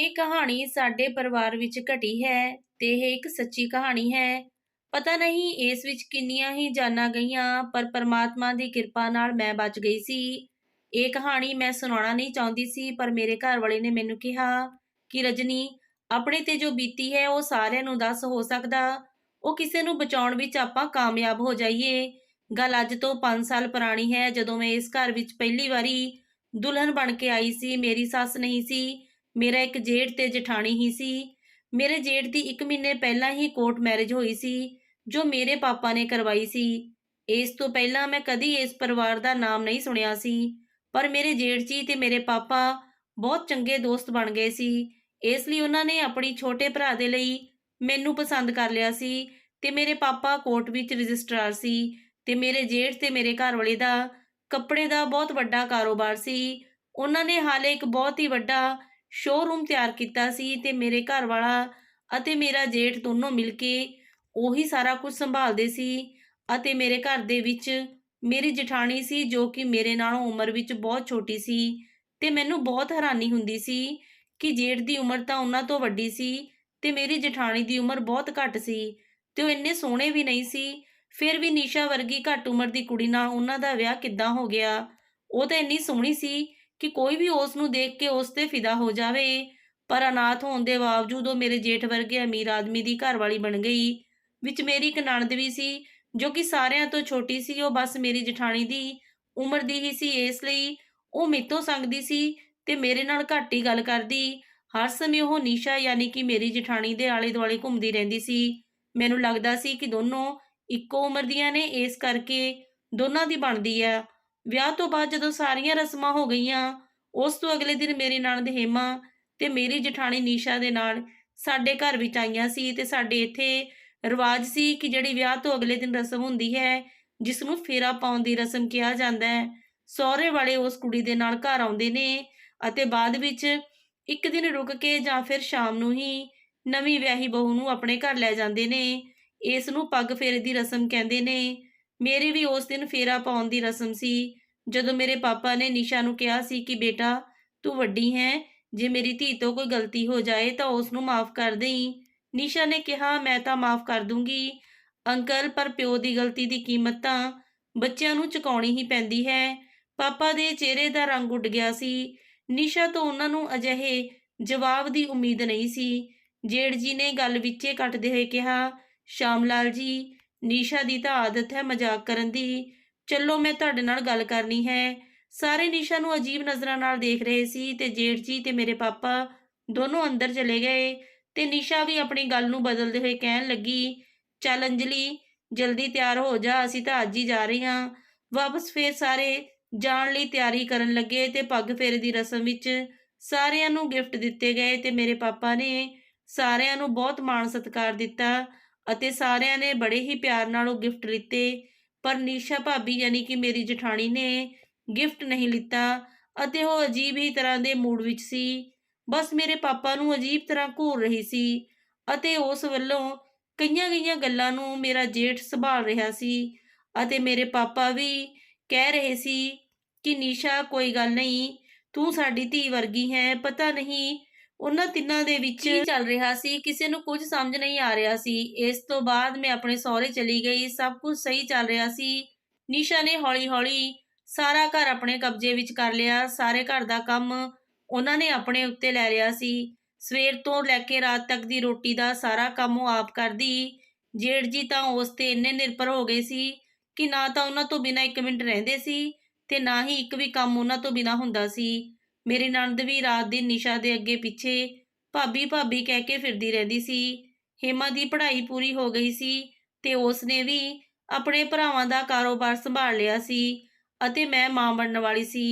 ਇਹ ਕਹਾਣੀ ਸਾਡੇ ਪਰਿਵਾਰ ਵਿੱਚ ਘਟੀ ਹੈ ਤੇ ਇਹ ਇੱਕ ਸੱਚੀ ਕਹਾਣੀ ਹੈ। ਪਤਾ ਨਹੀਂ ਇਸ ਵਿੱਚ ਕਿੰਨੀਆਂ ਹੀ ਜਾਨਾਂ ਗਈਆਂ, ਪਰ ਪਰਮਾਤਮਾ ਦੀ ਕਿਰਪਾ ਨਾਲ ਮੈਂ ਬਚ ਗਈ ਸੀ। ਇਹ ਕਹਾਣੀ ਮੈਂ ਸੁਣਾਉਣਾ ਨਹੀਂ ਚਾਹੁੰਦੀ ਸੀ, ਪਰ ਮੇਰੇ ਘਰ ਵਾਲੇ ਨੇ ਮੈਨੂੰ ਕਿਹਾ ਕਿ, ਰਜਨੀ, ਆਪਣੇ ਤੇ ਜੋ ਬੀਤੀ ਹੈ, ਉਹ ਸਾਰਿਆਂ ਨੂੰ ਦੱਸ ਹੋ ਸਕਦਾ। ਉਹ ਕਿਸੇ ਨੂੰ ਬਚਾਉਣ ਵਿੱਚ ਆਪਾਂ ਕਾਮਯਾਬ ਹੋ ਜਾਈਏ। ਗੱਲ ਅੱਜ ਤੋਂ 5 ਸਾਲ ਪੁਰਾਣੀ ਹੈ। ਜਦੋਂ ਮੈਂ ਇਸ ਘਰ ਵਿੱਚ ਪਹਿਲੀ ਵਾਰੀ ਦੁਲਹਨ ਬਣ ਕੇ ਆਈ ਸੀ, ਮੇਰੀ ਸੱਸ ਨਹੀਂ ਸੀ ਮੇਰਾ ਇੱਕ ਜੇਠ ਤੇ ਜਠਾਣੀ ਹੀ ਸੀ। ਮੇਰੇ ਜੇਠ ਦੀ 1 ਮਹੀਨੇ ਪਹਿਲਾਂ ਹੀ ਕੋਰਟ ਮੈਰਿਜ ਹੋਈ ਸੀ, ਜੋ ਮੇਰੇ ਪਾਪਾ ਨੇ ਕਰਵਾਈ ਸੀ। ਇਸ ਤੋਂ ਪਹਿਲਾਂ ਮੈਂ ਕਦੀ ਇਸ ਪਰਿਵਾਰ ਦਾ ਨਾਮ ਨਹੀਂ ਸੁਣਿਆ ਸੀ, ਪਰ ਮੇਰੇ ਜੇਠ ਜੀ ਤੇ ਮੇਰੇ ਪਾਪਾ ਬਹੁਤ ਚੰਗੇ ਦੋਸਤ ਬਣ ਗਏ ਸੀ। ਇਸ ਲਈ ਉਹਨਾਂ ਨੇ ਆਪਣੀ ਛੋਟੇ ਭਰਾ ਦੇ ਲਈ ਮੈਨੂੰ ਪਸੰਦ ਕਰ ਲਿਆ ਸੀ ਤੇ ਮੇਰੇ ਪਾਪਾ ਕੋਰਟ ਵਿੱਚ ਰਜਿਸਟਰਾਰ ਸੀ ਤੇ ਮੇਰੇ ਜੇਠ ਤੇ ਮੇਰੇ ਘਰ ਵਾਲੇ ਦਾ ਕੱਪੜੇ ਦਾ ਬਹੁਤ ਵੱਡਾ ਕਾਰੋਬਾਰ ਸੀ। ਉਹਨਾਂ ਨੇ ਹਾਲੇ ਇੱਕ ਬਹੁਤ ਹੀ ਵੱਡਾ ਸ਼ੋਰੂਮ ਤਿਆਰ ਕੀਤਾ ਸੀ ਤੇ ਮੇਰੇ ਘਰ ਵਾਲਾ ਅਤੇ ਮੇਰਾ ਜੇਠ ਦੋਨੋਂ ਮਿਲ ਕੇ ਉਹੀ ਸਾਰਾ ਕੁਝ ਸੰਭਾਲਦੇ ਸੀ ਅਤੇ ਮੇਰੇ ਘਰ ਦੇ ਵਿੱਚ ਮੇਰੀ ਜਠਾਣੀ ਸੀ ਜੋ ਕਿ ਮੇਰੇ ਨਾਲੋਂ ਉਮਰ ਵਿੱਚ ਬਹੁਤ ਛੋਟੀ ਸੀ ਤੇ ਮੈਨੂੰ ਬਹੁਤ ਹੈਰਾਨੀ ਹੁੰਦੀ ਸੀ ਕਿ ਜੇਠ ਦੀ ਉਮਰ ਤਾਂ ਉਹਨਾਂ ਤੋਂ ਵੱਡੀ ਸੀ ਤੇ ਮੇਰੀ ਜਠਾਣੀ ਦੀ ਉਮਰ ਬਹੁਤ ਘੱਟ ਸੀ ਤੇ ਉਹ ਇੰਨੇ ਸੋਹਣੇ ਵੀ ਨਹੀਂ ਸੀ, ਫਿਰ ਵੀ ਨੀਸ਼ਾ ਵਰਗੀ ਘੱਟ ਉਮਰ ਦੀ ਕੁੜੀ ਨਾਲ ਉਹਨਾਂ ਦਾ ਵਿਆਹ ਕਿੱਦਾਂ ਹੋ ਗਿਆ? ਉਹ ਤਾਂ ਇੰਨੀ ਸੋਹਣੀ ਸੀ ਕਿ ਕੋਈ ਵੀ ਉਸ ਨੂੰ ਦੇਖ ਕੇ ਉਸ ਤੇ ਫਿਦਾ ਹੋ ਜਾਵੇ, ਪਰ ਅਨਾਥ ਹੋਣ ਦੇ ਬਾਵਜੂਦ ਉਹ ਮੇਰੇ ਜੇਠ ਵਰਗੇ ਅਮੀਰ ਆਦਮੀ ਦੀ ਘਰਵਾਲੀ ਬਣ ਗਈ। ਵਿੱਚ ਮੇਰੀ ਇੱਕ ਨਣਦ ਵੀ ਸੀ, ਜੋ ਕਿ ਸਾਰਿਆਂ ਤੋਂ ਛੋਟੀ ਸੀ, ਉਹ ਬਸ ਮੇਰੀ ਜਠਾਣੀ ਦੀ ਉਮਰ ਦੀ ਹੀ ਸੀ, ਇਸ ਲਈ ਉਹ ਮੇਤੋਂ ਸੰਗਦੀ ਸੀ ਤੇ ਮੇਰੇ ਨਾਲ ਘੱਟ ਹੀ ਗੱਲ ਕਰਦੀ। ਹਰ ਸਮੇਂ ਉਹ ਨੀਸ਼ਾ ਯਾਨੀ ਕਿ ਮੇਰੀ ਜਠਾਣੀ ਦੇ ਆਲੇ ਦੁਆਲੇ ਘੁੰਮਦੀ ਰਹਿੰਦੀ ਸੀ। ਮੈਨੂੰ ਲੱਗਦਾ ਸੀ ਕਿ ਦੋਨੋਂ ਇੱਕੋ ਉਮਰ ਦੀਆਂ ਨੇ, ਇਸ ਕਰਕੇ ਦੋਨਾਂ ਦੀ ਬਣਦੀ ਆ। ਵਿਆਹ ਤੋਂ ਬਾਅਦ ਜਦੋਂ ਸਾਰੀਆਂ ਰਸਮਾਂ ਹੋ ਗਈਆਂ, ਉਸ ਤੋਂ ਅਗਲੇ ਦਿਨ ਮੇਰੀ ਨਣਦ ਹੇਮਾ ਤੇ ਮੇਰੀ ਜਠਾਣੀ ਨੀਸ਼ਾ ਦੇ ਨਾਲ ਸਾਡੇ ਘਰ ਵਿੱਚ ਆਈਆਂ ਸੀ ਤੇ ਸਾਡੇ ਇੱਥੇ ਰਿਵਾਜ ਸੀ ਕਿ ਜਿਹੜੀ ਵਿਆਹ ਤੋਂ ਅਗਲੇ ਦਿਨ ਰਸਮ ਹੁੰਦੀ ਹੈ ਜਿਸ ਨੂੰ ਫੇਰਾ ਪਾਉਣ ਦੀ ਰਸਮ ਕਿਹਾ ਜਾਂਦਾ ਹੈ, ਸਹੁਰੇ ਵਾਲੇ ਉਸ ਕੁੜੀ ਦੇ ਨਾਲ ਘਰ ਆਉਂਦੇ ਨੇ ਅਤੇ ਬਾਅਦ ਵਿੱਚ ਇੱਕ ਦਿਨ ਰੁਕ ਕੇ ਜਾਂ ਫਿਰ ਸ਼ਾਮ ਨੂੰ ਹੀ ਨਵੀਂ ਵਿਆਹੀ ਬਹੂ ਨੂੰ ਆਪਣੇ ਘਰ ਲੈ ਜਾਂਦੇ ਨੇ, ਇਸ ਨੂੰ ਪੱਗ ਫੇਰੇ ਦੀ ਰਸਮ ਕਹਿੰਦੇ ਨੇ, ਮੇਰੀ ਵੀ ਉਸ ਦਿਨ ਫੇਰਾ ਪਾਉਣ ਦੀ ਰਸਮ ਸੀ ਜਦੋਂ ਮੇਰੇ ਪਾਪਾ ਨੇ ਨਿਸ਼ਾ ਨੂੰ ਕਿਹਾ ਸੀ ਕਿ ਬੇਟਾ, ਤੂੰ ਵੱਡੀ ਹੈ, ਜੇ ਮੇਰੀ ਧੀ ਤੋਂ ਕੋਈ ਗਲਤੀ ਹੋ ਜਾਏ ਤਾਂ ਉਸ ਨੂੰ ਮਾਫ ਕਰ ਦੇਈ। ਨਿਸ਼ਾ ਨੇ ਕਿਹਾ, ਮੈਂ ਤਾਂ ਮਾਫ ਕਰ ਦੂੰਗੀ। ਅੰਕਲ, ਪਰ ਪਿਓ ਦੀ ਗਲਤੀ ਦੀ ਕੀਮਤ ਤਾਂ ਬੱਚਿਆਂ ਨੂੰ ਚੁਕਾਉਣੀ ਹੀ ਪੈਂਦੀ ਹੈ। ਪਾਪਾ ਦੇ ਚਿਹਰੇ ਦਾ ਰੰਗ ਉੱਡ ਗਿਆ ਸੀ। ਨਿਸ਼ਾ ਤੋਂ ਉਹਨਾਂ ਨੂੰ ਅਜਿਹੇ ਜਵਾਬ ਦੀ ਉਮੀਦ ਨਹੀਂ ਸੀ। ਜੇੜ ਜੀ ਨੇ ਗੱਲ ਵਿੱਚੇ ਕੱਟਦੇ ਹੋਏ ਕਿਹਾ ਸ਼ਾਮ ਲਾਲ ਜੀ, ਨਿਸ਼ਾ ਦੀ ਤਾਂ ਆਦਤ ਹੈ ਮਜ਼ਾਕ ਕਰਨ ਦੀ। ਚੱਲੋ ਮੈਂ ਤੁਹਾਡੇ ਨਾਲ ਗੱਲ ਕਰਨੀ ਹੈ। ਸਾਰੇ ਨਿਸ਼ਾ ਨੂੰ ਅਜੀਬ ਨਜ਼ਰਾਂ ਨਾਲ ਦੇਖ ਰਹੇ ਸੀ ਤੇ ਜੇਠ ਜੀ ਤੇ ਮੇਰੇ ਪਾਪਾ ਦੋਨੋਂ ਅੰਦਰ ਚਲੇ ਗਏ ਤੇ ਨਿਸ਼ਾ ਵੀ ਆਪਣੀ ਗੱਲ ਨੂੰ ਬਦਲਦੇ ਹੋਏ ਕਹਿਣ ਲੱਗੀ, ਚੱਲ ਅੰਜਲੀ, ਜਲਦੀ ਤਿਆਰ ਹੋ ਜਾ, ਅਸੀਂ ਤਾਂ ਅੱਜ ਹੀ ਜਾ ਰਹੇ ਹਾਂ। ਵਾਪਸ ਫੇਰ ਸਾਰੇ ਜਾਣ ਲਈ ਤਿਆਰੀ ਕਰਨ ਲੱਗੇ ਤੇ ਪੱਗ ਫੇਰੇ ਦੀ ਰਸਮ ਵਿੱਚ ਸਾਰਿਆਂ ਨੂੰ ਗਿਫਟ ਦਿੱਤੇ ਗਏ ਤੇ ਮੇਰੇ ਪਾਪਾ ਨੇ ਸਾਰਿਆਂ ਨੂੰ ਬਹੁਤ ਮਾਣ ਸਤਿਕਾਰ ਦਿੱਤਾ ਅਤੇ ਸਾਰਿਆਂ ਨੇ ਬੜੇ ਹੀ ਪਿਆਰ ਨਾਲ ਉਹ ਗਿਫਟ ਲਿੱਤੇ। ਪਰ ਨੀਸ਼ਾ ਭਾਬੀ ਯਾਨੀ ਕਿ ਮੇਰੀ ਜਠਾਣੀ ਨੇ ਗਿਫਟ ਨਹੀਂ ਲਿੱਤਾ ਅਤੇ ਉਹ ਅਜੀਬ ਹੀ ਤਰ੍ਹਾਂ ਦੇ ਮੂਡ ਵਿੱਚ ਸੀ। ਬਸ ਮੇਰੇ ਪਾਪਾ ਨੂੰ ਅਜੀਬ ਤਰ੍ਹਾਂ ਘੂਰ ਰਹੀ ਸੀ ਅਤੇ ਉਸ ਵੱਲੋਂ ਕਈਆਂ ਕਈਆਂ ਗੱਲਾਂ ਨੂੰ ਮੇਰਾ ਜੇਠ ਸੰਭਾਲ ਰਿਹਾ ਸੀ ਅਤੇ ਮੇਰੇ ਪਾਪਾ ਵੀ ਕਹਿ ਰਹੇ ਸੀ ਕਿ, ਨੀਸ਼ਾ, ਕੋਈ ਗੱਲ ਨਹੀਂ, ਤੂੰ ਸਾਡੀ ਧੀ ਵਰਗੀ ਹੈ, ਪਤਾ ਨਹੀਂ ਉਹਨਾਂ ਤਿੰਨਾਂ ਦੇ ਵਿੱਚ ਕੀ ਚੱਲ ਰਿਹਾ ਸੀ ਕਿਸੇ ਨੂੰ ਕੁਝ ਸਮਝ ਨਹੀਂ ਆ ਰਿਹਾ ਸੀ। ਇਸ ਤੋਂ ਬਾਅਦ ਮੈਂ ਆਪਣੇ ਸਹੁਰੇ ਚਲੀ ਗਈ ਸਭ ਕੁਝ ਸਹੀ ਚੱਲ ਰਿਹਾ ਸੀ। ਨੀਸ਼ਾ ਨੇ ਹੌਲੀ-ਹੌਲੀ ਸਾਰਾ ਘਰ ਆਪਣੇ ਕਬਜ਼ੇ ਵਿੱਚ ਕਰ ਲਿਆ। ਸਾਰੇ ਘਰ ਦਾ ਕੰਮ ਉਹਨਾਂ ਨੇ ਆਪਣੇ ਉੱਤੇ ਲੈ ਲਿਆ ਸੀ। ਸਵੇਰ ਤੋਂ ਲੈ ਕੇ ਰਾਤ ਤੱਕ ਦੀ ਰੋਟੀ ਦਾ ਸਾਰਾ ਕੰਮ ਉਹ ਆਪ ਕਰਦੀ। ਜੇੜ ਜੀ ਤਾਂ ਉਸ ਤੇ ਇੰਨੇ ਨਿਰਭਰ ਹੋ ਗਏ ਸੀ ਕਿ ਨਾ ਤਾਂ ਉਹਨਾਂ ਤੋਂ ਬਿਨਾਂ ਇੱਕ ਮਿੰਟ ਰਹਿੰਦੇ ਸੀ ਤੇ ਨਾ ਹੀ ਇੱਕ ਵੀ ਕੰਮ ਉਹਨਾਂ ਤੋਂ ਬਿਨਾਂ ਹੁੰਦਾ ਸੀ। ਮੇਰੀ ਨੰਦ ਵੀ ਰਾਤ ਦਿਨ ਨਿਸ਼ਾ ਦੇ ਅੱਗੇ ਪਿੱਛੇ ਭਾਬੀ ਭਾਬੀ ਕਹਿ ਕੇ ਫਿਰਦੀ ਰਹਿੰਦੀ ਸੀ। ਹੇਮਾ ਦੀ ਪੜ੍ਹਾਈ ਪੂਰੀ ਹੋ ਗਈ ਸੀ ਤੇ ਉਸ ਨੇ ਵੀ ਆਪਣੇ ਭਰਾਵਾਂ ਦਾ ਕਾਰੋਬਾਰ ਸੰਭਾਲ ਲਿਆ ਸੀ ਅਤੇ ਮੈਂ ਮਾਂ ਬਣਨ ਵਾਲੀ ਸੀ।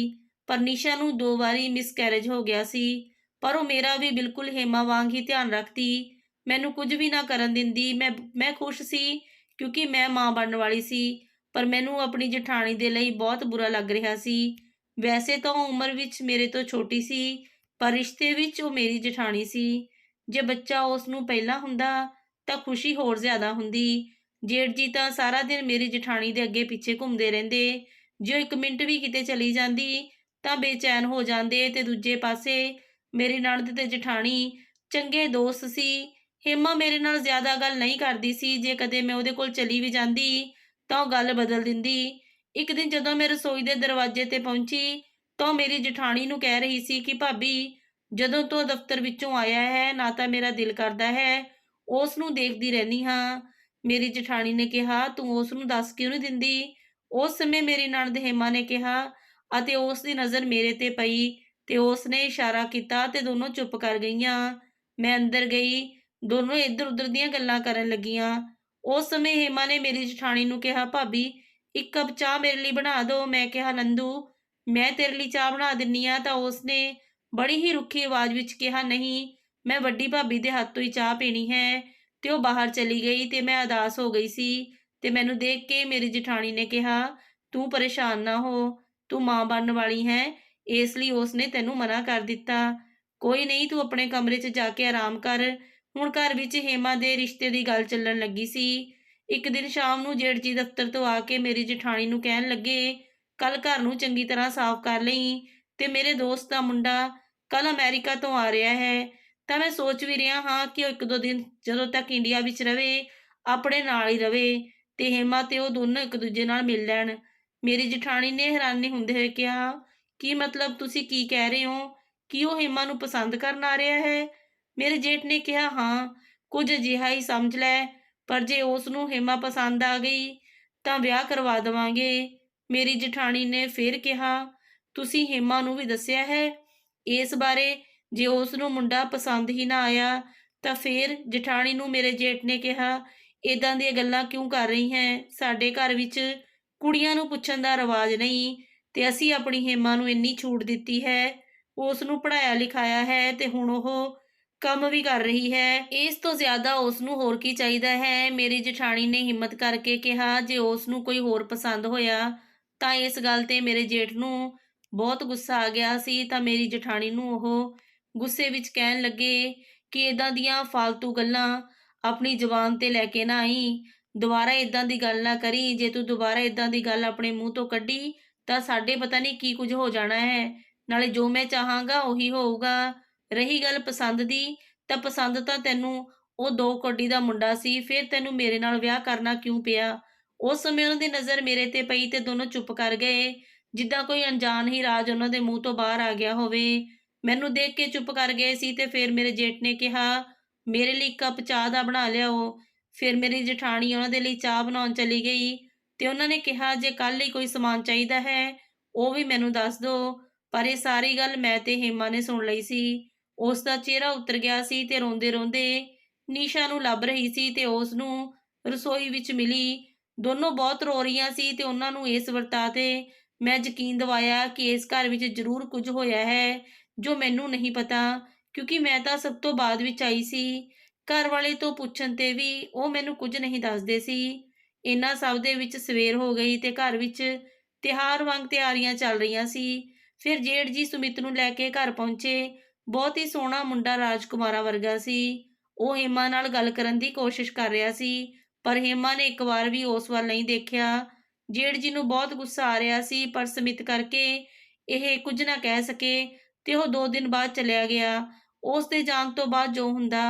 ਪਰ ਨਿਸ਼ਾ ਨੂੰ ਦੋ ਵਾਰੀ ਮਿਸਕੈਰੇਜ ਹੋ ਗਿਆ ਸੀ। ਪਰ ਉਹ ਮੇਰਾ ਵੀ ਬਿਲਕੁਲ ਹੇਮਾ ਵਾਂਗ ਹੀ ਧਿਆਨ ਰੱਖਦੀ। ਮੈਨੂੰ ਕੁਝ ਵੀ ਨਾ ਕਰਨ ਦਿੰਦੀ। ਮੈਂ ਮੈਂ ਖੁਸ਼ ਸੀ ਕਿਉਂਕਿ ਮੈਂ ਮਾਂ ਬਣਨ ਵਾਲੀ ਸੀ। ਪਰ ਮੈਨੂੰ ਆਪਣੀ ਜਠਾਣੀ ਦੇ ਲਈ ਬਹੁਤ ਬੁਰਾ ਲੱਗ ਰਿਹਾ ਸੀ। ਵੈਸੇ ਤਾਂ ਉਹ ਉਮਰ ਵਿੱਚ ਮੇਰੇ ਤੋਂ ਛੋਟੀ ਸੀ, ਪਰ ਰਿਸ਼ਤੇ ਵਿੱਚ ਉਹ ਮੇਰੀ ਜਠਾਣੀ ਸੀ। ਜੇ ਬੱਚਾ ਉਸ ਨੂੰ ਪਹਿਲਾਂ ਹੁੰਦਾ, ਤਾਂ ਖੁਸ਼ੀ ਹੋਰ ਜ਼ਿਆਦਾ ਹੁੰਦੀ। ਜੇਠ ਜੀ ਤਾਂ ਸਾਰਾ ਦਿਨ ਮੇਰੀ ਜਠਾਣੀ ਦੇ ਅੱਗੇ ਪਿੱਛੇ ਘੁੰਮਦੇ ਰਹਿੰਦੇ। ਜੇ ਉਹ ਇੱਕ ਮਿੰਟ ਵੀ ਕਿਤੇ ਚਲੀ ਜਾਂਦੀ, ਤਾਂ ਬੇਚੈਨ ਹੋ ਜਾਂਦੇ ਤੇ ਦੂਜੇ ਪਾਸੇ ਮੇਰੀ ਨਣਦ ਤੇ ਜਠਾਣੀ ਚੰਗੇ ਦੋਸਤ ਸੀ। ਹੇਮਾ ਮੇਰੇ ਨਾਲ ਜ਼ਿਆਦਾ ਗੱਲ ਨਹੀਂ ਕਰਦੀ ਸੀ। ਜੇ ਕਦੇ ਮੈਂ ਉਹਦੇ ਕੋਲ ਚਲੀ ਵੀ ਜਾਂਦੀ, ਤਾਂ ਉਹ ਗੱਲ ਬਦਲ ਦਿੰਦੀ। ਇੱਕ ਦਿਨ ਜਦੋਂ ਮੈਂ ਰਸੋਈ ਦੇ ਦਰਵਾਜ਼ੇ ਤੇ ਪਹੁੰਚੀ, ਤਾਂ ਮੇਰੀ ਜਠਾਣੀ ਨੂੰ ਕਹਿ ਰਹੀ ਸੀ ਕਿ, ਭਾਬੀ, ਜਦੋਂ ਤੋਂ ਦਫ਼ਤਰ ਵਿੱਚੋਂ ਆਇਆ ਹੈ, ਨਾ ਤਾਂ ਮੇਰਾ ਦਿਲ ਕਰਦਾ ਹੈ ਉਸ ਨੂੰ ਦੇਖਦੀ ਰਹਿੰਦੀ ਹਾਂ। ਮੇਰੀ ਜਠਾਣੀ ਨੇ ਕਿਹਾ, ਤੂੰ ਉਸ ਨੂੰ ਦੱਸ ਕਿਉਂ ਨਹੀਂ ਦਿੰਦੀ? ਉਸ ਸਮੇਂ ਮੇਰੀ ਨਣਦ ਹੇਮਾ ਨੇ ਕਿਹਾ, ਅਤੇ ਉਸ ਦੀ ਨਜ਼ਰ ਮੇਰੇ ਤੇ ਪਈ, ਤੇ ਉਸ ਨੇ ਇਸ਼ਾਰਾ ਕੀਤਾ ਤੇ ਦੋਨੋਂ ਚੁੱਪ ਕਰ ਗਈਆਂ। ਮੈਂ ਅੰਦਰ ਗਈ, ਦੋਨੋਂ ਇੱਧਰ ਉੱਧਰ ਦੀਆਂ ਗੱਲਾਂ ਕਰਨ ਲੱਗੀਆਂ। ਉਸ ਸਮੇਂ ਹੇਮਾ ਨੇ ਮੇਰੀ ਜਠਾਣੀ ਨੂੰ ਕਿਹਾ, ਭਾਬੀ ਇੱਕ ਕੱਪ ਚਾਹ ਮੇਰੇ ਲਈ ਬਣਾ ਦਿਓ ਮੈਂ ਕਿਹਾ, ਨੰਦੂ, ਮੈਂ ਤੇਰੇ ਲਈ ਚਾਹ ਬਣਾ ਦਿੰਨੀ ਆ। ਤਾਂ ਉਸਨੇ ਬੜੀ ਹੀ ਰੁੱਖੀ ਆਵਾਜ਼ ਵਿੱਚ ਕਿਹਾ, ਨਹੀਂ, ਮੈਂ ਵੱਡੀ ਭਾਬੀ ਦੇ ਹੱਥੋਂ ਹੀ ਚਾਹ ਪੀਣੀ ਹੈ। ਤੇ ਉਹ ਬਾਹਰ ਚਲੀ ਗਈ ਤੇ ਮੈਂ ਅਦਾਸ ਹੋ ਗਈ ਸੀ ਤੇ ਮੈਨੂੰ ਦੇਖ ਕੇ ਮੇਰੀ ਜਠਾਣੀ ਨੇ ਕਿਹਾ, ਤੂੰ ਪਰੇਸ਼ਾਨ ਨਾ ਹੋ। ਤੂੰ ਮਾਂ ਬਣਨ ਵਾਲੀ ਹੈ। ਇਸ ਲਈ ਉਸਨੇ ਤੈਨੂੰ ਮਨਾ ਕਰ ਦਿੱਤਾ। ਕੋਈ ਨਹੀਂ, ਤੂੰ ਆਪਣੇ ਕਮਰੇ 'ਚ ਜਾ ਕੇ ਆਰਾਮ ਕਰ। ਹੁਣ ਘਰ ਵਿੱਚ ਹੇਮਾ ਦੇ ਰਿਸ਼ਤੇ ਦੀ ਗੱਲ ਚੱਲਣ ਲੱਗੀ ਸੀ। ਇੱਕ ਦਿਨ ਸ਼ਾਮ ਨੂੰ ਜੇਠ ਜੀ ਦਫ਼ਤਰ ਤੋਂ ਆ ਕੇ ਮੇਰੀ ਜਠਾਣੀ ਨੂੰ ਕਹਿਣ ਲੱਗੇ ਕੱਲ ਘਰ ਨੂੰ ਚੰਗੀ ਤਰ੍ਹਾਂ ਸਾਫ਼ ਕਰ ਲਈ ਤੇ ਮੇਰੇ ਦੋਸਤ ਦਾ ਮੁੰਡਾ ਕੱਲ ਅਮਰੀਕਾ ਤੋਂ ਆ ਰਿਹਾ ਹੈ। ਤਾਂ ਮੈਂ ਸੋਚ ਵੀ ਰਿਹਾ ਹਾਂ ਕਿ ਉਹ ਇੱਕ ਦੋ ਦਿਨ ਜਦੋਂ ਤੱਕ ਇੰਡੀਆ ਵਿੱਚ ਰਵੇ, ਆਪਣੇ ਨਾਲ ਹੀ ਰਵੇ ਤੇ ਹੇਮਾ ਤੇ ਉਹ ਦੋਨੋਂ ਇੱਕ ਦੂਜੇ ਨਾਲ ਮਿਲ ਲੈਣ। ਮੇਰੀ ਜਠਾਣੀ ਨੇ ਹੈਰਾਨੀ ਹੁੰਦੇ ਹੋਏ ਕਿਹਾ, ਕੀ ਮਤਲਬ ਤੁਸੀਂ ਕੀ ਕਹਿ ਰਹੇ ਹੋ? ਕਿ ਉਹ ਹੇਮਾ ਨੂੰ ਪਸੰਦ ਕਰਨ ਆ ਰਿਹਾ ਹੈ? ਮੇਰੇ ਜੇਠ ਨੇ ਕਿਹਾ, ਹਾਂ, ਕੁਝ ਅਜਿਹਾ ਹੀ ਸਮਝ ਲੈ ਪਰ ਜੇ ਉਸ ਨੂੰ ਹੇਮਾ ਪਸੰਦ ਆ ਗਈ, ਤਾਂ ਵਿਆਹ ਕਰਵਾ ਦੇਵਾਂਗੇ। ਮੇਰੀ ਜਠਾਣੀ ਨੇ ਫੇਰ ਕਿਹਾ, ਤੁਸੀਂ ਹੇਮਾ ਨੂੰ ਵੀ ਦੱਸਿਆ ਹੈ? ਇਸ ਬਾਰੇ ਜੇ ਉਸ ਨੂੰ ਮੁੰਡਾ ਪਸੰਦ ਹੀ ਨਾ ਆਇਆ, ਤਾਂ ਫੇਰ ਜਠਾਣੀ ਨੂੰ ਮੇਰੇ ਜੇਠ ਨੇ ਕਿਹਾ ਇਦਾਂ ਦੀਆਂ ਗੱਲਾਂ ਕਿਉਂ ਕਰ ਰਹੀ ਹੈ? ਸਾਡੇ ਘਰ ਵਿੱਚ ਕੁੜੀਆਂ ਨੂੰ ਪੁੱਛਣ ਦਾ ਰਿਵਾਜ ਨਹੀਂ, ਤੇ ਅਸੀਂ ਆਪਣੀ ਹੇਮਾ ਨੂੰ ਇੰਨੀ ਛੂਟ ਦਿੱਤੀ ਹੈ। ਉਸ ਨੂੰ ਪੜਾਇਆ ਲਿਖਾਇਆ ਹੈ ਤੇ ਹੁਣ ਉਹ ਕੰਮ ਵੀ ਕਰ ਰਹੀ ਹੈ। ਇਸ ਤੋਂ ਜ਼ਿਆਦਾ ਉਸ ਨੂੰ ਹੋਰ ਕੀ ਚਾਹੀਦਾ ਹੈ? ਮੇਰੀ ਜਠਾਣੀ ਨੇ ਹਿੰਮਤ ਕਰਕੇ ਕਿਹਾ, ਜੇ ਉਸ ਨੂੰ ਕੋਈ ਹੋਰ ਪਸੰਦ ਹੋਇਆ, ਤਾਂ ਇਸ ਗੱਲ ਤੇ ਮੇਰੇ ਜੇਠ ਨੂੰ ਬਹੁਤ ਗੁੱਸਾ ਆ ਗਿਆ ਸੀ, ਤਾਂ ਮੇਰੀ ਜਠਾਣੀ ਨੂੰ ਉਹ ਗੁੱਸੇ ਵਿੱਚ ਕਹਿਣ ਲੱਗੇ ਕਿ ਇਦਾਂ ਦੀਆਂ ਫालतू ਗੱਲਾਂ ਆਪਣੀ ਜ਼ੁਬਾਨ ਤੇ ਲੈ ਕੇ ਨਾ ਆਈ। ਦੁਬਾਰਾ ਇਦਾਂ ਦੀ ਗੱਲ ਨਾ ਕਰੀ। ਜੇ ਤੂੰ ਦੁਬਾਰਾ ਇਦਾਂ ਦੀ ਗੱਲ ਆਪਣੇ ਮੂੰਹ ਤੋਂ ਕੱਢੀ, ਤਾਂ ਸਾਡੇ ਪਤਾ ਨਹੀਂ ਕੀ ਕੁਝ ਹੋ ਜਾਣਾ ਹੈ। ਨਾਲੇ ਜੋ ਮੈਂ ਚਾਹਾਂਗਾ, ਉਹੀ ਹੋਊਗਾ। ਰਹੀ ਗੱਲ ਪਸੰਦ ਦੀ, ਤਾਂ ਪਸੰਦ ਤਾਂ ਤੈਨੂੰ ਉਹ ਦੋ ਕੋਡੀ ਦਾ ਮੁੰਡਾ ਸੀ, ਫਿਰ ਤੈਨੂੰ ਮੇਰੇ ਨਾਲ ਵਿਆਹ ਕਰਨਾ ਕਿਉਂ ਪਿਆ? ਉਸ ਸਮੇਂ ਉਹਨਾਂ ਦੀ ਨਜ਼ਰ ਮੇਰੇ ਤੇ ਪਈ ਤੇ ਦੋਨੋਂ ਚੁੱਪ ਕਰ ਗਏ। ਜਿੱਦਾਂ ਕੋਈ ਅਣਜਾਣ ਹੀ ਰਾਜ ਉਹਨਾਂ ਦੇ ਮੂੰਹ ਤੋਂ ਬਾਹਰ ਆ ਗਿਆ ਹੋਵੇ। ਮੈਨੂੰ ਦੇਖ ਕੇ ਚੁੱਪ ਕਰ ਗਏ ਸੀ ਤੇ ਫਿਰ ਮੇਰੇ ਜੇਠ ਨੇ ਕਿਹਾ, ਮੇਰੇ ਲਈ ਕੱਪ ਚਾਹ ਦਾ ਬਣਾ ਲਿਆਓ। ਫਿਰ ਮੇਰੀ ਜਠਾਣੀ ਉਹਨਾਂ ਦੇ ਲਈ ਚਾਹ ਬਣਾਉਣ ਚਲੀ ਗਈ ਤੇ ਉਹਨਾਂ ਨੇ ਕਿਹਾ, ਜੇ ਕੱਲ ਲਈ ਕੋਈ ਸਮਾਨ ਚਾਹੀਦਾ ਹੈ, ਉਹ ਵੀ ਮੈਨੂੰ ਦੱਸ ਦਿਓ ਪਰ ਇਹ ਸਾਰੀ ਗੱਲ ਮੈਂ ਤੇ ਹੇਮਾ ਨੇ ਸੁਣ ਲਈ ਸੀ। ਉਸ ਦਾ ਚਿਹਰਾ ਉਤਰ ਗਿਆ ਸੀ ਤੇ ਰੋਂਦੇ ਰੋਂਦੇ ਨੀਸ਼ਾ ਨੂੰ ਲੱਭ ਰਹੀ ਸੀ ਤੇ ਉਸ ਨੂੰ ਰਸੋਈ ਵਿੱਚ ਮਿਲੀ। ਦੋਨੋਂ ਬਹੁਤ ਰੋ ਰਹੀਆਂ ਸੀ ਤੇ ਉਹਨਾਂ ਨੂੰ ਇਸ ਵਰਤਾ ਤੇ ਮੈਂ ਯਕੀਨ ਦਿਵਾਇਆ ਕਿ ਇਸ ਘਰ ਵਿੱਚ ਜ਼ਰੂਰ ਕੁਝ ਹੋਇਆ ਹੈ, ਜੋ ਮੈਨੂੰ ਨਹੀਂ ਪਤਾ, ਕਿਉਂਕਿ ਮੈਂ ਤਾਂ ਸਭ ਤੋਂ ਬਾਅਦ ਵਿੱਚ ਆਈ ਸੀ। ਘਰ ਵਾਲੇ ਤੋਂ ਪੁੱਛਣ ਤੇ ਵੀ ਉਹ ਮੈਨੂੰ ਕੁਝ ਨਹੀਂ ਦੱਸਦੇ ਸੀ। ਇਹਨਾਂ ਸਭ ਦੇ ਵਿੱਚ ਸਵੇਰ ਹੋ ਗਈ ਤੇ ਘਰ ਵਿੱਚ ਤਿਹਾਰ ਵਾਂਗ ਤਿਆਰੀਆਂ ਚੱਲ ਰਹੀਆਂ ਸੀ। ਫਿਰ ਜੇਠ ਜੀ ਸੁਮਿਤ ਨੂੰ ਲੈ ਕੇ ਘਰ ਪਹੁੰਚੇ। ਬਹੁਤ ਹੀ ਸੋਹਣਾ ਮੁੰਡਾ ਰਾਜਕੁਮਾਰਾ ਵਰਗਾ ਸੀ। ਉਹ ਹੇਮਾ ਨਾਲ ਗੱਲ ਕਰਨ ਦੀ ਕੋਸ਼ਿਸ਼ ਕਰ ਰਿਹਾ ਸੀ, ਪਰ ਹੇਮਾ ਨੇ ਇੱਕ ਵਾਰ ਵੀ ਉਸ ਵੱਲ ਨਹੀਂ ਦੇਖਿਆ। ਜੇਠ ਜੀ ਨੂੰ ਬਹੁਤ ਗੁੱਸਾ ਆ ਰਿਹਾ ਸੀ, ਪਰ ਸਮਿਤ ਕਰਕੇ ਇਹ ਕੁਝ ਨਾ ਕਹਿ ਸਕੇ ਤੇ ਉਹ 2 ਦਿਨ ਬਾਅਦ ਚਲਿਆ ਗਿਆ। ਉਸ ਦੇ ਜਾਣ ਤੋਂ ਬਾਅਦ ਜੋ ਹੁੰਦਾ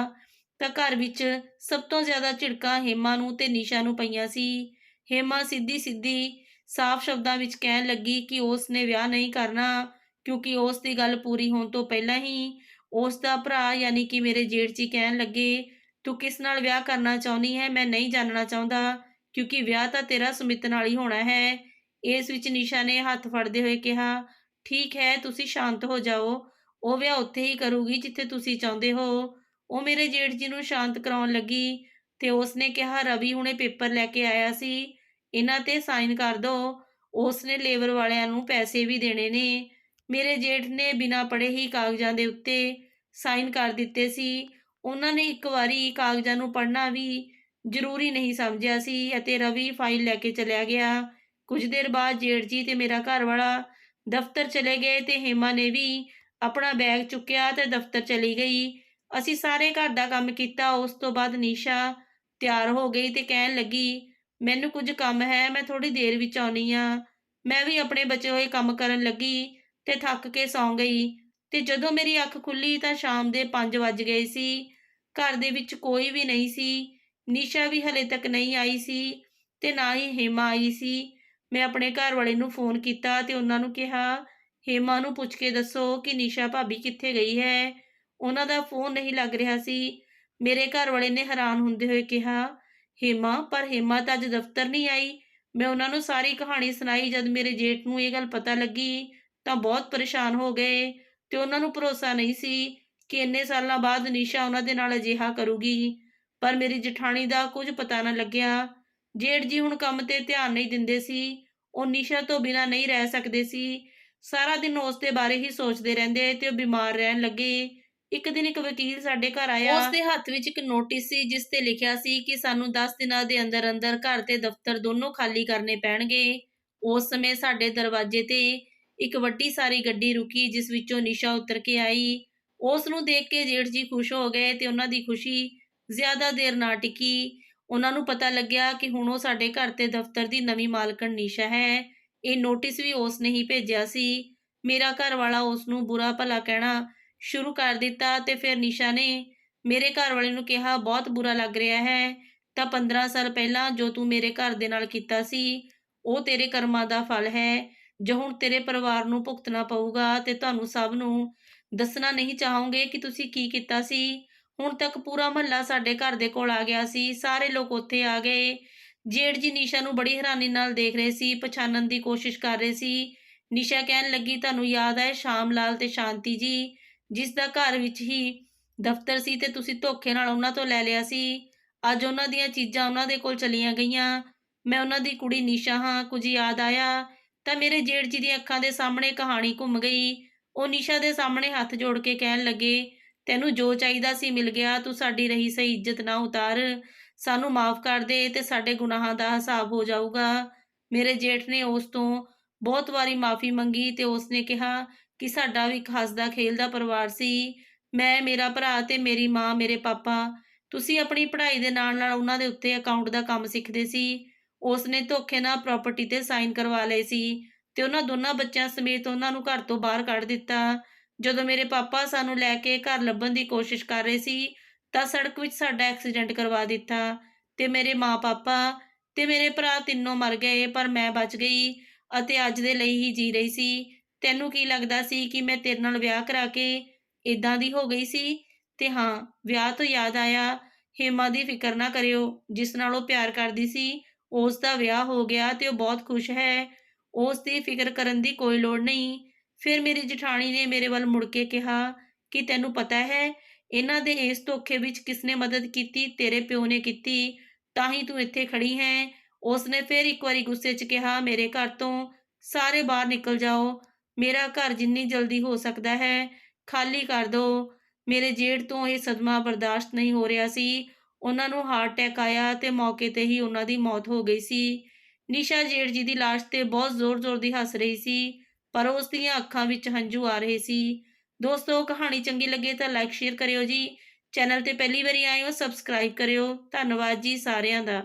ਤਾਂ ਘਰ ਵਿੱਚ ਸਭ ਤੋਂ ਜ਼ਿਆਦਾ ਝਿੜਕਾਂ ਹੇਮਾ ਨੂੰ ਤੇ ਨਿਸ਼ਾ ਨੂੰ ਪਈਆਂ ਸੀ। ਹੇਮਾ ਸਿੱਧੀ ਸਿੱਧੀ ਸਾਫ਼ ਸ਼ਬਦਾਂ ਵਿੱਚ ਕਹਿਣ ਲੱਗੀ ਕਿ ਉਸ ਨੇ ਵਿਆਹ ਨਹੀਂ ਕਰਨਾ। ਕਿਉਂਕਿ ਉਸ ਦੀ ਗੱਲ ਪੂਰੀ ਹੋਣ ਤੋਂ ਪਹਿਲਾਂ ਹੀ ਉਸ ਦਾ ਭਰਾ ਯਾਨੀ ਕਿ ਮੇਰੇ ਜੇਠ ਜੀ ਕਹਿਣ ਲੱਗੇ, ਤੂੰ ਕਿਸ ਨਾਲ ਵਿਆਹ ਕਰਨਾ ਚਾਹੁੰਦੀ ਹੈ? ਮੈਂ ਨਹੀਂ ਜਾਣਨਾ ਚਾਹੁੰਦਾ, ਕਿਉਂਕਿ ਵਿਆਹ ਤਾਂ ਤੇਰਾ ਸੁਮਿਤ ਨਾਲ ਹੀ ਹੋਣਾ ਹੈ। ਇਸ ਵਿੱਚ ਨਿਸ਼ਾ ਨੇ ਹੱਥ ਫੜਦੇ ਹੋਏ ਕਿਹਾ, ਠੀਕ ਹੈ, ਤੁਸੀਂ ਸ਼ਾਂਤ ਹੋ ਜਾਓ। ਉਹ ਵਿਆਹ ਉੱਥੇ ਹੀ ਕਰੂਗੀ ਜਿੱਥੇ ਤੁਸੀਂ ਚਾਹੁੰਦੇ ਹੋ। ਉਹ ਮੇਰੇ ਜੇਠ ਜੀ ਨੂੰ ਸ਼ਾਂਤ ਕਰਾਉਣ ਲੱਗੀ ਤੇ ਉਸ ਨੇ ਕਿਹਾ, ਰਵੀ ਹੁਣੇ ਪੇਪਰ ਲੈ ਕੇ ਆਇਆ ਸੀ। ਇਹਨਾਂ ਤੇ ਸਾਈਨ ਕਰ ਦਿਓ ਉਸਨੇ ਲੇਬਰ ਵਾਲਿਆਂ ਨੂੰ ਪੈਸੇ ਵੀ ਦੇਣੇ ਨੇ। ਮੇਰੇ ਜੇਠ ਨੇ ਬਿਨਾਂ ਪੜ੍ਹੇ ਹੀ ਕਾਗਜ਼ਾਂ ਦੇ ਉੱਤੇ ਸਾਈਨ ਕਰ ਦਿੱਤੇ ਸੀ। ਉਹਨਾਂ ਨੇ ਇੱਕ ਵਾਰੀ ਕਾਗਜ਼ਾਂ ਨੂੰ ਪੜ੍ਹਨਾ ਵੀ ਜ਼ਰੂਰੀ ਨਹੀਂ ਸਮਝਿਆ ਸੀ ਅਤੇ ਰਵੀ ਫਾਈਲ ਲੈ ਕੇ ਚਲਿਆ ਗਿਆ। ਕੁਝ ਦੇਰ ਬਾਅਦ ਜੇਠ ਜੀ ਤੇ ਮੇਰਾ ਘਰ ਵਾਲਾ ਦਫ਼ਤਰ ਚਲੇ ਗਏ ਤੇ ਹੇਮਾ ਨੇ ਵੀ ਆਪਣਾ ਬੈਗ ਚੁੱਕਿਆ ਤੇ ਦਫ਼ਤਰ ਚਲੀ ਗਈ। ਅਸੀਂ ਸਾਰੇ ਘਰ ਦਾ ਕੰਮ ਕੀਤਾ, ਉਸ ਤੋਂ ਬਾਅਦ ਨੀਸ਼ਾ ਤਿਆਰ ਹੋ ਗਈ ਤੇ ਕਹਿਣ ਲੱਗੀ, ਮੈਨੂੰ ਕੁਝ ਕੰਮ ਹੈ, ਮੈਂ ਥੋੜੀ ਦੇਰ ਵਿੱਚ ਆਉਣੀ ਆ ਮੈਂ ਵੀ ਆਪਣੇ ਬਚੇ ਹੋਏ ਕੰਮ ਕਰਨ ਲੱਗੀ। ਤੇ ਥੱਕ ਕੇ ਸੌਂ ਗਈ ਤੇ ਜਦੋਂ ਮੇਰੀ ਅੱਖ ਖੁੱਲੀ ਤਾਂ ਸ਼ਾਮ ਦੇ 5 ਵੱਜ ਗਏ ਸੀ। ਘਰ ਦੇ ਵਿੱਚ ਕੋਈ ਵੀ ਨਹੀਂ ਸੀ। ਨਿਸ਼ਾ ਵੀ ਹਲੇ ਤੱਕ ਨਹੀਂ ਆਈ ਸੀ ਤੇ ਨਾ ਹੀ ਹੇਮਾ ਆਈ ਸੀ। ਮੈਂ ਆਪਣੇ ਘਰ ਵਾਲੇ ਨੂੰ ਫੋਨ ਕੀਤਾ ਤੇ ਉਹਨਾਂ ਨੂੰ ਕਿਹਾ, ਹੇਮਾ ਨੂੰ ਪੁੱਛ ਕੇ ਦੱਸੋ ਕਿ ਨਿਸ਼ਾ ਭਾਬੀ ਕਿੱਥੇ ਗਈ ਹੈ? ਉਹਨਾਂ ਦਾ ਫੋਨ ਨਹੀਂ ਲੱਗ ਰਿਹਾ ਸੀ। ਮੇਰੇ ਘਰ ਵਾਲੇ ਨੇ ਹੈਰਾਨ ਹੁੰਦੇ ਹੋਏ ਕਿਹਾ, ਹੇਮਾ, ਪਰ ਹੇਮਾ ਤਾਂ ਅੱਜ ਦਫ਼ਤਰ ਨਹੀਂ ਆਈ। ਮੈਂ ਉਹਨਾਂ ਨੂੰ ਸਾਰੀ ਕਹਾਣੀ ਸੁਣਾਈ ਜਦ ਮੇਰੇ ਜੇਠ ਨੂੰ ਇਹ ਗੱਲ ਪਤਾ ਲੱਗੀ ਤਾਂ ਬਹੁਤ ਪਰੇਸ਼ਾਨ ਹੋ ਗਏ ਤੇ ਉਹਨਾਂ ਨੂੰ ਭਰੋਸਾ ਨਹੀਂ ਸੀ ਕਿ ਇੰਨੇ ਸਾਲਾਂ ਬਾਅਦ ਨਿਸ਼ਾ ਉਹਨਾਂ ਦੇ ਨਾਲ ਅਜਿਹਾ ਕਰੂਗੀ। ਪਰ ਮੇਰੀ ਜਠਾਣੀ ਦਾ ਕੁਝ ਪਤਾ ਨਾ ਲੱਗਿਆ। ਜੇਠ ਜੀ ਹੁਣ ਕੰਮ ਤੇ ਧਿਆਨ ਨਹੀਂ ਦਿੰਦੇ ਸੀ। ਉਹ ਨਿਸ਼ਾ ਤੋਂ ਬਿਨਾਂ ਨਹੀਂ ਰਹਿ ਸਕਦੇ ਸੀ। ਸਾਰਾ ਦਿਨ ਉਸ ਦੇ ਬਾਰੇ ਹੀ ਸੋਚਦੇ ਰਹਿੰਦੇ ਤੇ ਉਹ ਬਿਮਾਰ ਰਹਿਣ ਲੱਗੇ। ਇੱਕ ਦਿਨ ਇੱਕ ਵਕੀਲ ਸਾਡੇ ਘਰ ਆਇਆ। ਉਸ ਦੇ ਹੱਥ ਵਿੱਚ ਇੱਕ ਨੋਟਿਸ ਸੀ, ਜਿਸ ਤੇ ਲਿਖਿਆ ਸੀ ਕਿ ਸਾਨੂੰ 10 ਦਿਨਾਂ ਦੇ ਅੰਦਰ ਅੰਦਰ ਘਰ ਤੇ ਦਫ਼ਤਰ ਦੋਨੋਂ ਖਾਲੀ ਕਰਨੇ ਪੈਣਗੇ। ਉਸ ਸਮੇਂ ਸਾਡੇ ਦਰਵਾਜ਼ੇ ਤੇ ਇੱਕ ਵੱਡੀ ਸਾਰੀ ਗੱਡੀ ਰੁਕੀ, ਜਿਸ ਵਿੱਚੋਂ ਨਿਸ਼ਾ ਉਤਰ ਕੇ ਆਈ। ਉਸ ਨੂੰ ਦੇਖ ਕੇ ਜੇਠ ਜੀ ਖੁਸ਼ ਹੋ ਗਏ ਤੇ ਉਹਨਾਂ ਦੀ ਖੁਸ਼ੀ ਜ਼ਿਆਦਾ ਦੇਰ ਨਾ ਟਿਕੀ। ਉਹਨਾਂ ਨੂੰ ਪਤਾ ਲੱਗਿਆ ਕਿ ਹੁਣ ਉਹ ਸਾਡੇ ਘਰ ਤੇ ਦਫ਼ਤਰ ਦੀ ਨਵੀਂ ਮਾਲਕਣ ਨਿਸ਼ਾ ਹੈ। ਇਹ ਨੋਟਿਸ ਵੀ ਉਸ ਨੇ ਹੀ ਭੇਜਿਆ ਸੀ। ਮੇਰਾ ਘਰ ਵਾਲਾ ਉਸ ਨੂੰ ਬੁਰਾ ਭਲਾ ਕਹਿਣਾ ਸ਼ੁਰੂ ਕਰ ਦਿੱਤਾ ਤੇ ਫਿਰ ਨਿਸ਼ਾ ਨੇ ਮੇਰੇ ਘਰ ਵਾਲੇ ਨੂੰ ਕਿਹਾ, ਬਹੁਤ ਬੁਰਾ ਲੱਗ ਰਿਹਾ ਹੈ। ਤਾਂ 15 ਸਾਲ ਪਹਿਲਾਂ ਜੋ ਤੂੰ ਮੇਰੇ ਘਰ ਦੇ ਨਾਲ ਕੀਤਾ ਸੀ, ਉਹ ਤੇਰੇ ਕਰਮਾਂ ਦਾ ਫਲ ਹੈ। ਜੋ ਹੁਣ ਤੇਰੇ ਪਰਿਵਾਰ ਨੂੰ ਭੁਗਤਣਾ ਪਊਗਾ ਤੇ ਤੁਹਾਨੂੰ ਸਭ ਨੂੰ ਦੱਸਣਾ ਨਹੀਂ ਚਾਹੋਗੇ ਕਿ ਤੁਸੀਂ ਕੀ ਕੀਤਾ ਸੀ? ਹੁਣ ਤੱਕ ਪੂਰਾ ਮਹੱਲਾ ਸਾਡੇ ਘਰ ਦੇ ਕੋਲ ਆ ਗਿਆ ਸੀ। ਸਾਰੇ ਲੋਕ ਉੱਥੇ ਆ ਗਏ। ਜੇਠ ਜੀ ਨਿਸ਼ਾ ਨੂੰ ਬੜੀ ਹੈਰਾਨੀ ਨਾਲ ਦੇਖ ਰਹੇ ਸੀ, ਪਛਾਣਨ ਦੀ ਕੋਸ਼ਿਸ਼ ਕਰ ਰਹੇ ਸੀ। ਨਿਸ਼ਾ ਕਹਿਣ ਲੱਗੀ, ਤੁਹਾਨੂੰ ਯਾਦ ਹੈ ਸ਼ਾਮ ਲਾਲ ਤੇ ਸ਼ਾਂਤੀ ਜੀ, ਜਿਸ ਦਾ ਘਰ ਵਿੱਚ ਹੀ ਦਫ਼ਤਰ ਸੀ ਤੇ ਤੁਸੀਂ ਧੋਖੇ ਨਾਲ ਉਹਨਾਂ ਤੋਂ ਲੈ ਲਿਆ ਸੀ। ਅੱਜ ਉਹਨਾਂ ਦੀਆਂ ਚੀਜ਼ਾਂ ਉਹਨਾਂ ਦੇ ਕੋਲ ਚਲੀਆਂ ਗਈਆਂ। ਮੈਂ ਉਹਨਾਂ ਦੀ ਕੁੜੀ ਨਿਸ਼ਾ ਹਾਂ, ਕੁਝ ਯਾਦ ਆਇਆ। ਤਾਂ ਮੇਰੇ ਜੇਠ ਜੀ ਦੀਆਂ ਅੱਖਾਂ ਦੇ ਸਾਹਮਣੇ ਕਹਾਣੀ ਘੁੰਮ ਗਈ। ਉਹ ਨਿਸ਼ਾ ਦੇ ਸਾਹਮਣੇ ਹੱਥ ਜੋੜ ਕੇ ਕਹਿਣ ਲੱਗੇ, ਤੈਨੂੰ ਜੋ ਚਾਹੀਦਾ ਸੀ ਮਿਲ ਗਿਆ, ਤੂੰ ਸਾਡੀ ਰਹੀ ਸਹੀ ਇੱਜ਼ਤ ਨਾ ਉਤਾਰ। ਸਾਨੂੰ ਮਾਫ ਕਰ ਦੇ ਤੇ ਸਾਡੇ ਗੁਨਾਹਾਂ ਦਾ ਹਿਸਾਬ ਹੋ ਜਾਊਗਾ। ਮੇਰੇ ਜੇਠ ਨੇ ਉਸ ਤੋਂ ਬਹੁਤ ਵਾਰੀ ਮਾਫੀ ਮੰਗੀ ਤੇ ਉਸ ਨੇ ਕਿਹਾ ਕਿ ਸਾਡਾ ਵੀ ਇੱਕ ਹੱਸਦਾ ਖੇਲਦਾ ਪਰਿਵਾਰ ਸੀ। ਮੈਂ, ਮੇਰਾ ਭਰਾ ਤੇ ਮੇਰੀ ਮਾਂ, ਮੇਰੇ ਪਾਪਾ, ਤੁਸੀਂ ਆਪਣੀ ਪੜ੍ਹਾਈ ਦੇ ਨਾਲ ਨਾਲ ਉਹਨਾਂ ਦੇ ਉੱਤੇ ਅਕਾਊਂਟ ਦਾ ਕੰਮ ਸਿੱਖਦੇ ਸੀ। ਉਸ ਨੇ ਧੋਖੇ ਨਾਲ ਪ੍ਰਾਪਰਟੀ ਤੇ ਸਾਈਨ ਕਰਵਾ ਲਏ ਸੀ ਤੇ ਉਹਨਾਂ ਦੋਨਾਂ ਬੱਚਿਆਂ ਸਮੇਤ ਉਹਨਾਂ ਨੂੰ ਘਰ ਤੋਂ ਬਾਹਰ ਕੱਢ ਦਿੱਤਾ। ਜਦੋਂ ਮੇਰੇ ਪਾਪਾ ਸਾਨੂੰ ਲੈ ਕੇ ਘਰ ਲੱਭਣ ਦੀ ਕੋਸ਼ਿਸ਼ ਕਰ ਰਹੇ ਸੀ, ਤਾਂ ਸੜਕ ਵਿੱਚ ਸਾਡਾ ਐਕਸੀਡੈਂਟ ਕਰਵਾ ਦਿੱਤਾ ਤੇ ਮੇਰੇ ਮਾਂ-ਪਾਪਾ ਤੇ ਮੇਰੇ ਭਰਾ ਤਿੰਨੋਂ ਮਰ ਗਏ, ਪਰ ਮੈਂ ਬਚ ਗਈ ਅਤੇ ਅੱਜ ਦੇ ਲਈ ਹੀ ਜੀ ਰਹੀ ਸੀ। ਤੈਨੂੰ ਕੀ ਲੱਗਦਾ ਸੀ ਕਿ ਮੈਂ ਤੇਰੇ ਨਾਲ ਵਿਆਹ ਕਰਾ ਕੇ ਇਦਾਂ ਦੀ ਹੋ ਗਈ ਸੀ? ਤੇ ਹਾਂ, ਵਿਆਹ ਤੋਂ ਯਾਦ ਆਇਆ। ਹੇਮਾ ਦੀ ਫਿਕਰ ਨਾ ਕਰਿਓ, ਜਿਸ ਨਾਲ ਉਹ ਪਿਆਰ ਕਰਦੀ ਸੀ ਉਸ ਦਾ ਵਿਆਹ ਹੋ ਗਿਆ ਤੇ ਉਹ ਬਹੁਤ ਖੁਸ਼ ਹੈ। ਉਸ ਦੀ ਫਿਕਰ ਕਰਨ ਦੀ ਕੋਈ ਲੋੜ ਨਹੀਂ। ਫਿਰ ਮੇਰੀ ਜਠਾਣੀ ਨੇ ਮੇਰੇ ਵੱਲ ਮੁੜ ਕੇ ਕਿਹਾ ਕਿ ਤੈਨੂੰ ਪਤਾ ਹੈ, ਇਹਨਾਂ ਦੇ ਇਸ ਧੋਖੇ ਵਿੱਚ ਕਿਸਨੇ ਮਦਦ ਕੀਤੀ, ਤੇਰੇ ਪਿਓ ਨੇ ਕੀਤੀ, ਤਾਂ ਹੀ ਤੂੰ ਇੱਥੇ ਖੜੀ ਹੈ। ਉਸ ਨੇ ਫਿਰ ਇੱਕ ਵਾਰੀ ਗੁੱਸੇ 'ਚ ਕਿਹਾ, ਮੇਰੇ ਘਰ ਤੋਂ ਸਾਰੇ ਬਾਹਰ ਨਿਕਲ ਜਾਓ। ਮੇਰਾ ਘਰ ਜਿੰਨੀ ਜਲਦੀ ਹੋ ਸਕਦਾ ਹੈ, ਖਾਲੀ ਕਰ ਦਿਓ ਮੇਰੇ ਜੇਠ ਤੋਂ ਇਹ ਸਦਮਾ ਬਰਦਾਸ਼ਤ ਨਹੀਂ ਹੋ ਰਿਹਾ ਸੀ। ਉਹਨਾਂ ਨੂੰ ਹਾਰਟ ਅਟੈਕ ਆਇਆ ਤੇ ਮੌਕੇ ਤੇ ਹੀ ਉਹਨਾਂ ਦੀ ਮੌਤ ਹੋ ਗਈ ਸੀ। ਨਿਸ਼ਾ ਜੇਠ ਜੀ ਦੀ ਲਾਸ਼ ਤੇ ਬਹੁਤ ਜ਼ੋਰ-ਜ਼ੋਰ ਦੀ ਹੱਸ ਰਹੀ ਸੀ, ਪਰ ਉਸ ਦੀਆਂ ਅੱਖਾਂ ਵਿੱਚ ਹੰਝੂ ਆ ਰਹੇ ਸੀ। ਦੋਸਤੋ, ਕਹਾਣੀ ਚੰਗੀ ਲੱਗੇ ਤਾਂ ਲਾਈਕ ਸ਼ੇਅਰ ਕਰਿਓ ਜੀ। ਚੈਨਲ ਤੇ ਪਹਿਲੀ ਵਾਰੀ ਆਏ ਹੋ ਸਬਸਕ੍ਰਾਈਬ ਕਰਿਓ। ਧੰਨਵਾਦ ਜੀ ਸਾਰਿਆਂ ਦਾ।